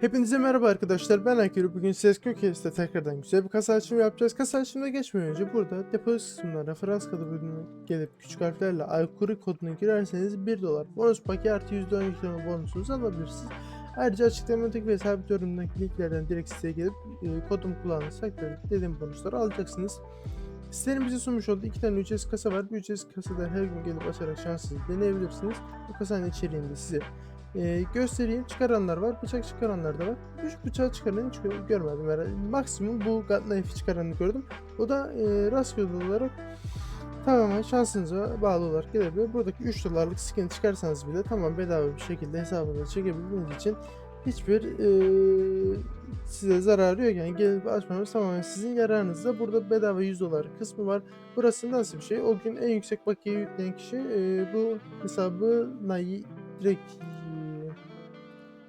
Hepinize merhaba arkadaşlar ben Akir. Bugün ses kökeste tekrardan güzel bir kasa açımı yapacağız. Kasa açımına geçmeden önce burada depozit kısmına referans kodu bölümüne gelip küçük harflerle Aykuri kodunu girerseniz 1 dolar bonus paki artı %10 yükleme bonusunuzu alabilirsiniz. Ayrıca açıklamadaki ve sabit yorumdaki linklerden direkt siteye gelip e, kodumu kullanırsak dediğim bonusları alacaksınız. Sitenin bize sunmuş olduğu iki tane ücretsiz kasa var. Bu ücretsiz kasada her gün gelip açarak şansınızı deneyebilirsiniz. Bu kasanın içeriğinde size ee, göstereyim. Çıkaranlar var. Bıçak çıkaranlar da var. Üç bıçağı çıkaranı hiç gö- görmedim herhalde. Maksimum bu God Knife'i çıkaranı gördüm. O da e, rastgele olarak tamamen şansınıza bağlı olarak gelebilir. Buradaki 3 dolarlık skin çıkarsanız bile tamam bedava bir şekilde hesabınıza çekebildiğiniz için hiçbir e, size zararı yok. Yani gelip açmamız tamamen sizin yararınızda. Burada bedava 100 dolar kısmı var. Burası nasıl bir şey? O gün en yüksek bakiye yükleyen kişi e, bu hesabı direkt e,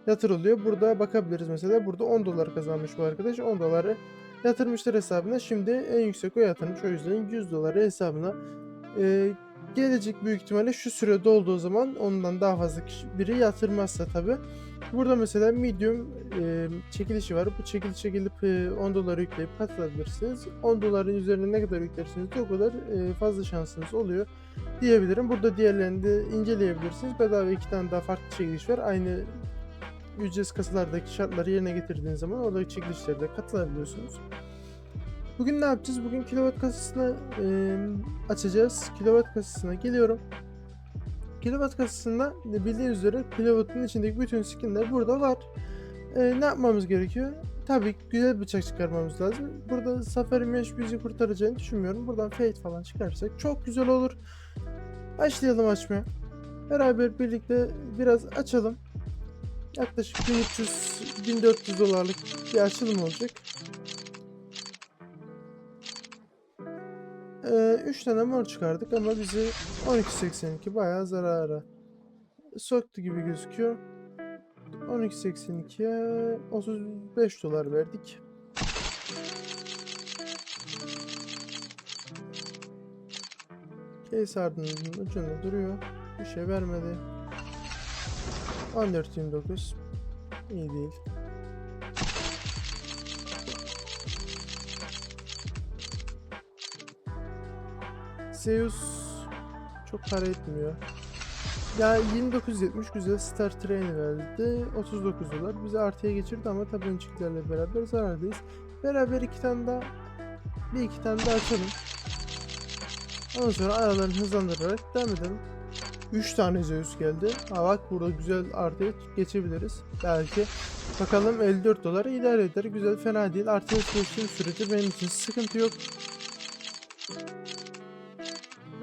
yatırılıyor. Burada bakabiliriz mesela. Burada 10 dolar kazanmış bu arkadaş. 10 doları yatırmışlar hesabına. Şimdi en yüksek o yatırmış. O yüzden 100 doları hesabına e, gelecek büyük ihtimalle şu süre dolduğu zaman ondan daha fazla kişi, biri yatırmazsa tabi. Burada mesela medium e, çekilişi var. Bu çekilişe gelip e, 10 dolar yükleyip katılabilirsiniz. 10 doların üzerine ne kadar yüklerseniz de o kadar e, fazla şansınız oluyor diyebilirim. Burada diğerlerini de inceleyebilirsiniz. Bedava iki tane daha farklı çekiliş var. Aynı ücretsiz kasalardaki şartları yerine getirdiğiniz zaman oradaki çekilişlere de katılabiliyorsunuz. Bugün ne yapacağız? Bugün kilowatt kasasını e, açacağız. Kilowatt kasasına geliyorum. Kilowatt kasasında bildiğiniz üzere kilowattın içindeki bütün skinler burada var. E, ne yapmamız gerekiyor? Tabii güzel bıçak çıkarmamız lazım. Burada Safari Mesh bizi kurtaracağını düşünmüyorum. Buradan Fate falan çıkarsak çok güzel olur. Başlayalım açmaya. Beraber birlikte biraz açalım. Yaklaşık 1300-1400 dolarlık bir açılım olacak. 3 tane mor çıkardık ama bizi 12.82 bayağı zarara soktu gibi gözüküyor. 12.82'ye 35 dolar verdik. Case ardının ucunda duruyor. Bir şey vermedi. 14.29 İyi değil. Zeus çok para etmiyor. Ya 29.70 güzel Star Train verdi. 39 dolar. Bizi artıya geçirdi ama tabii öncekilerle beraber zarardayız. Beraber iki tane daha bir iki tane daha açalım. Ondan sonra aralarını hızlandırarak devam edelim. 3 tane Zeus geldi. Ha bak burada güzel artıya geçebiliriz. Belki. Bakalım 54 dolara idare eder. Güzel fena değil. Artıya geçtiğim sürece benim için sıkıntı yok.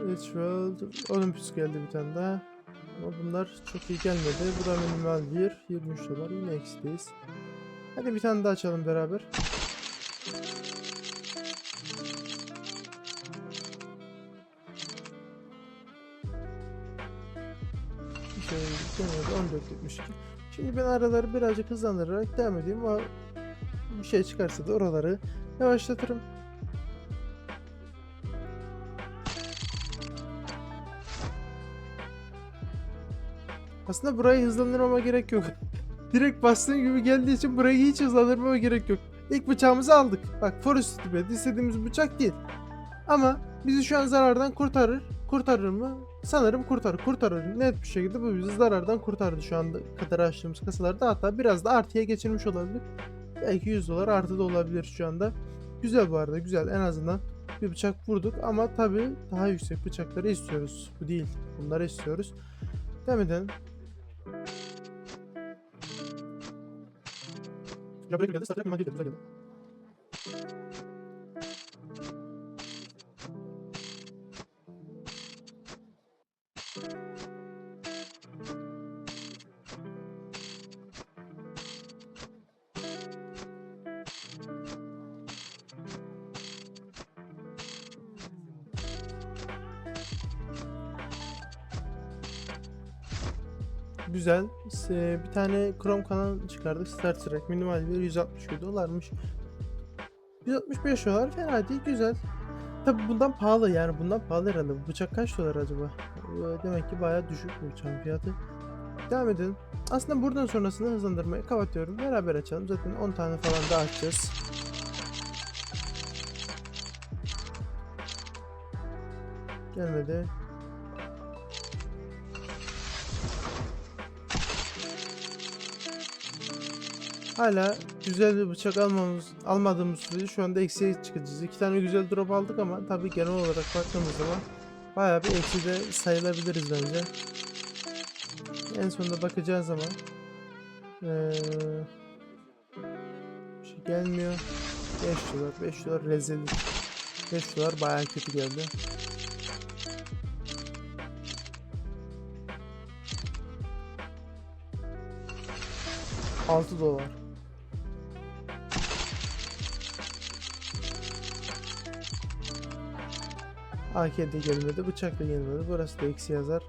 Edgeworld. Olympus geldi bir tane daha. Ama bunlar çok iyi gelmedi. Bu da minimal bir. 23 dolar. Yine eksideyiz. Hadi bir tane daha açalım beraber. 14.72. Şimdi ben araları birazcık hızlandırarak devam edeyim ama bir şey çıkarsa da oraları yavaşlatırım. Aslında burayı hızlandırmama gerek yok. Direkt bastığım gibi geldiği için burayı hiç hızlandırmama gerek yok. İlk bıçağımızı aldık. Bak Forest Tibet istediğimiz bıçak değil. Ama bizi şu an zarardan kurtarır. Kurtarır mı? Sanırım kurtarır. Kurtarır. Net bir şekilde bu bizi zarardan kurtardı şu anda kadar açtığımız kasalarda. Hatta biraz da artıya geçirmiş olabilir. Belki 100 dolar artı da olabilir şu anda. Güzel bu arada güzel. En azından bir bıçak vurduk ama tabii daha yüksek bıçakları istiyoruz. Bu değil. Bunları istiyoruz. Devam edelim. Ya buraya geldi. Satrak geldi. Güzel geldi. Güzel. Bir tane Chrome kanal çıkardık. Star Trek minimal bir 167 dolarmış. 165 dolar fena değil güzel. Tabi bundan pahalı yani bundan pahalı herhalde. Bıçak kaç dolar acaba? Demek ki bayağı düşük bu bıçağın fiyatı. devam edelim. Aslında buradan sonrasını hızlandırmayı kapatıyorum. Beraber açalım. Zaten 10 tane falan daha açacağız. Gelmedi. Hala güzel bir bıçak almamız almadığımız sürece şu anda eksiye çıkacağız. İki tane güzel drop aldık ama tabii genel olarak baktığımız zaman bayağı bir eksi de sayılabiliriz bence. En sonunda bakacağız zaman ee, bir şey gelmiyor. 5 dolar, 5 dolar rezillik. 5 dolar bayağı kötü geldi. Altı dolar. AK gelmedi, bıçak da gelmedi. Burası da eksi yazar.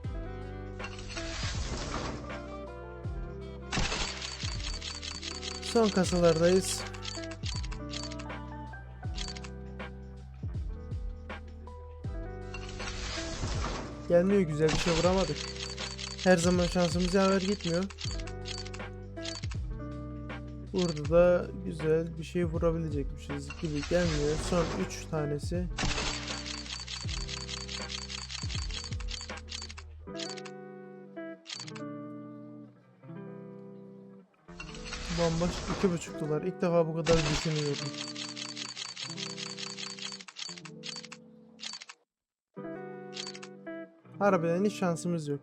Son kasalardayız. Gelmiyor güzel bir şey vuramadık. Her zaman şansımız yaver gitmiyor. Burada da güzel bir şey vurabilecekmişiz gibi gelmiyor. Son 3 tanesi. Bomboş 2,5 dolar. İlk defa bu kadar düşünüyordum. Harbiden hiç şansımız yok.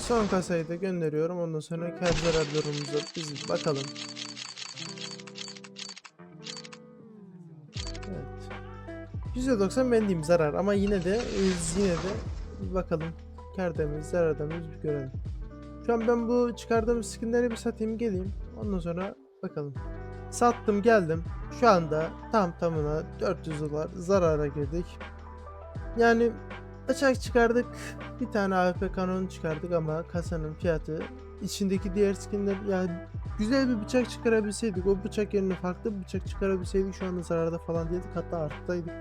Son kasayı da gönderiyorum. Ondan sonra kar zarar durumumuza biz bakalım. Evet. %90 ben diyeyim zarar ama yine de yine de bakalım. Kar bir görelim. Şu an ben bu çıkardığım skinleri bir satayım geleyim. Ondan sonra bakalım. Sattım geldim. Şu anda tam tamına 400 dolar zarara girdik. Yani bıçak çıkardık. Bir tane AWP kanon çıkardık ama kasanın fiyatı içindeki diğer skinler yani güzel bir bıçak çıkarabilseydik o bıçak yerine farklı bir bıçak çıkarabilseydik şu anda zararda falan değildik hatta arttaydık.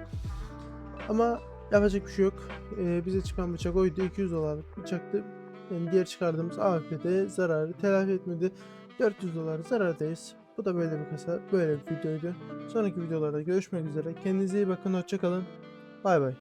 Ama yapacak bir şey yok. Ee, bize çıkan bıçak oydu 200 dolarlık bıçaktı. Yani diğer çıkardığımız AWP'de zararı telafi etmedi. 400 dolar zarardayız. Bu da böyle bir kasa, böyle bir videoydu. Sonraki videolarda görüşmek üzere. Kendinize iyi bakın, hoşçakalın. Bay bay.